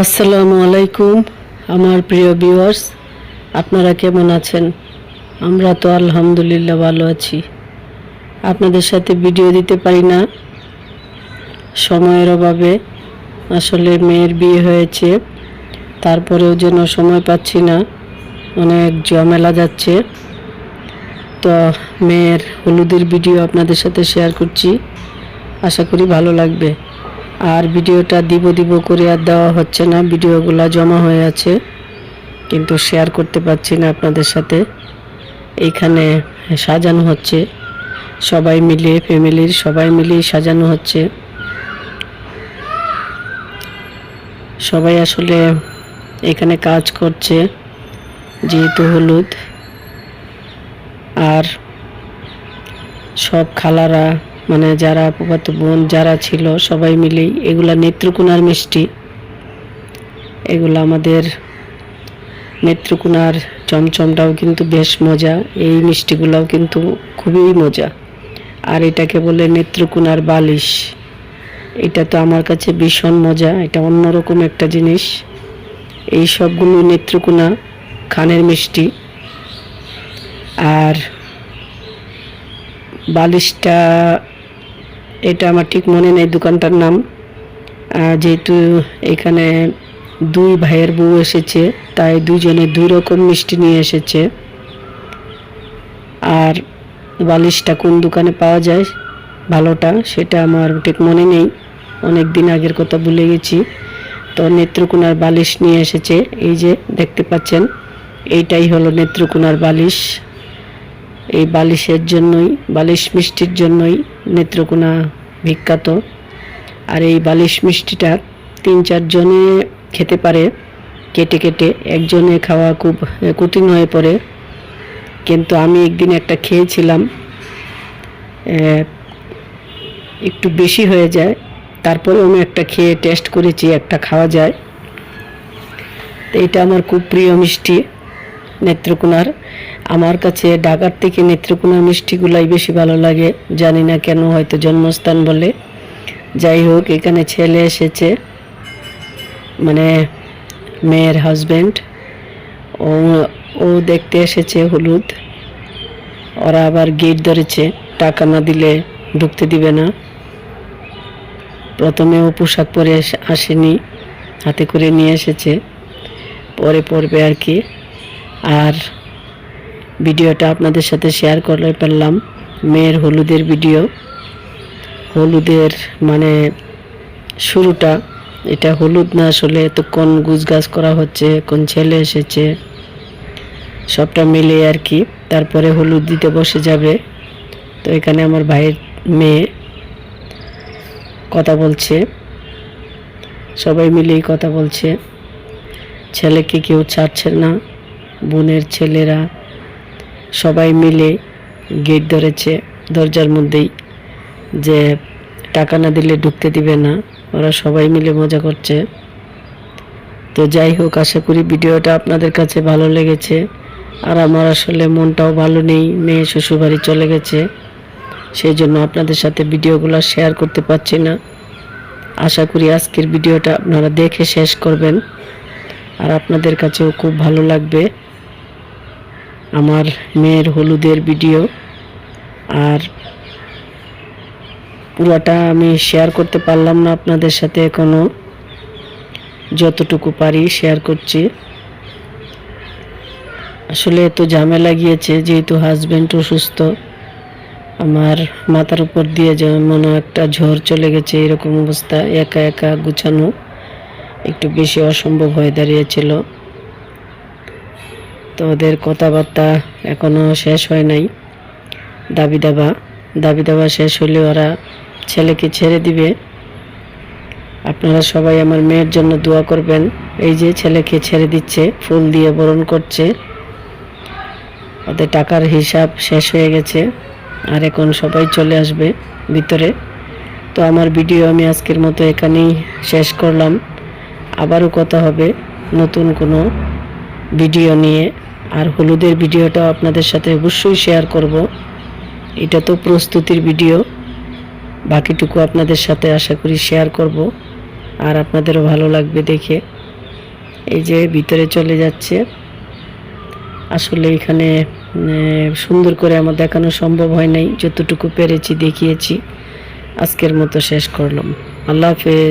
আসসালামু আলাইকুম, আমার প্রিয় ভিউয়ার্স আপনারা কেমন আছেন? আমরা তো আলহামদুলিল্লাহ ভালো আছি। আপনাদের সাথে ভিডিও দিতে পারি না। সময়ের অভাবে আসলে মেয়ের বিয়ে হয়েছে, তারপরেও যেন সময় পাচ্ছি না, অনেক ঝামেলা যাচ্ছে। তো মেয়ের হলুদের ভিডিও আপনাদের সাথে শেয়ার করছি। আশা করি ভালো লাগবে। আর ভিডিওটা দিব দিব করে আর দেওয়া হচ্ছে না, ভিডিওগুলো জমা হয়ে আছে, কিন্তু শেয়ার করতে পারছি না আপনাদের সাথে। এইখানে সাজানো হচ্ছে, সবাই মিলে ফ্যামিলির সবাই মিলেই সাজানো হচ্ছে। সবাই আসলে এখানে কাজ করছে, যেহেতু হলুদ। আর সব খালারা মানে যারা ফুফাতো বোন যারা ছিল, সবাই মিলেই এগুলা নেত্রকোনার মিষ্টি। এগুলো আমাদের নেত্রকোনার চমচমটাও কিন্তু বেশ মজা, এই মিষ্টিগুলোও কিন্তু খুবই মজা। আর এটাকে বলে নেত্রকোনার বালিশ। এটা তো আমার কাছে ভীষণ মজা, এটা অন্যরকম একটা জিনিস। এই সবগুলো নেত্রকোনা খানের মিষ্টি। আর বালিশটা এটা আমার ঠিক মনে নেই দোকানটার নাম। যেহেতু এখানে দুই ভাইয়ের বউ এসেছে, তাই দুজনে দুই রকম মিষ্টি নিয়ে এসেছে। আর বালিশটা কোন দোকানে পাওয়া যায়, ভালোটা, সেটা আমার ঠিক মনে নেই। অনেক দিন আগের কথা ভুলে গেছি। তো নেত্রকোনার বালিশ নিয়ে এসেছে, এই যে দেখতে পাচ্ছেন, এইটাই হলো নেত্রকোনার বালিশ। এই বালিশের জন্যই, বালিশ মিষ্টির জন্যই নেত্রকোনা বিখ্যাত। আর এই বালিশ মিষ্টিটা তিন চারজনে খেতে পারে, কেটে কেটে একজনে খাওয়া খুব কঠিন হয়ে পড়ে। কিন্তু আমি একদিন একটা খেয়েছিলাম একটু বেশি হয়ে যায় তারপরে আমি একটা খেয়ে টেস্ট করেছি, একটা খাওয়া যায়। এটা আমার খুব প্রিয় মিষ্টি। নেত্রকোনার। আমার কাছে ঢাকার থেকে নেত্রকোনার মিষ্টিগুলাই বেশি ভালো লাগে, জানি না কেন হয়তো জন্মস্থান বলে। যাই হোক, এখানে ছেলে এসেছে মানে মেয়ের হাজব্যান্ড ও ও দেখতে এসেছে হলুদ। ওরা আবার গেট ধরেছে, টাকা না দিলে ঢুকতে দিবে না। প্রথমে ও পোশাক পরে আসেনি, হাতে করে নিয়ে এসেছে। পরে পড়বে আর কি। আর ভিডিওটা আপনাদের সাথে শেয়ার করে পেলাম মেয়ের হলুদের ভিডিও। হলুদের মানে শুরুটা, এটা হলুদ না আসলে তো কোন গুজগাছ করা হচ্ছে, কোন ছেলে এসেছে, সবটা মিলে আর কি। তারপরে হলুদ দিতে বসে যাবে। তো এখানে আমার ভাইয়ের মেয়ে কথা বলছে। সবাই মিলেই কথা বলছে। ছেলেকে কেউ ছাড়ছে না। বোনের ছেলেরা সবাই মিলে গেট ধরেছে। দরজার মধ্যেই যে টাকা না দিলে ঢুকতে দিবে না, ওরা সবাই মিলে মজা করছে। তো যাই হোক, আশা করি ভিডিওটা আপনাদের কাছে ভালো লেগেছে। আর আমার আসলে মনটাও ভালো নেই, মেয়ে শ্বশুরবাড়ি চলে গেছে। সেই জন্য আপনাদের সাথে ভিডিওগুলো শেয়ার করতে পারছি না। আশা করি আজকের ভিডিওটা আপনারা দেখে শেষ করবেন। আর আপনাদের কাছেও খুব ভালো লাগবে। আমার মেয়ের হলুদের ভিডিও আর পুরোটা আমি শেয়ার করতে পারলাম না আপনাদের সাথে এখনও। যতটুকু পারি শেয়ার করছি। আসলে এত ঝামেলা গিয়েছে, যেহেতু হাজব্যান্ড অসুস্থ, আমার মাথার উপর দিয়ে যেমন একটা ঝড় চলে গেছে, এরকম অবস্থা, একা একা গুছানো একটু বেশি অসম্ভব হয়ে দাঁড়িয়েছিল। তো ওদের কথাবার্তা এখনও শেষ হয় নাই। দাবি দাবা দাবি দাবা শেষ হলে ওরা ছেলেকে ছেড়ে দিবে। আপনারা সবাই আমার মেয়ের জন্য দোয়া করবেন। এই যে ছেলেকে ছেড়ে দিচ্ছে, ফুল দিয়ে বরণ করছে। ওদের টাকার হিসাব শেষ হয়ে গেছে আর এখন সবাই চলে আসবে ভিতরে। তো আমার ভিডিও আমি আজকের মতো এখানেই শেষ করলাম। আবারও কথা হবে নতুন কোনো ভিডিও নিয়ে। আর হলুদের ভিডিওটাও আপনাদের সাথে অবশ্যই শেয়ার করব। এটা তো প্রস্তুতির ভিডিও। বাকিটুকু আপনাদের সাথে আশা করি শেয়ার করব। আর আপনাদেরও ভালো লাগবে দেখে। এই যে ভিতরে চলে যাচ্ছে। আসলে এখানে সুন্দর করে আমার দেখানো সম্ভব হয় নাই। যতটুকু পেরেছি দেখিয়েছি। আজকের মতো শেষ করলাম। আল্লাহ হাফেজ।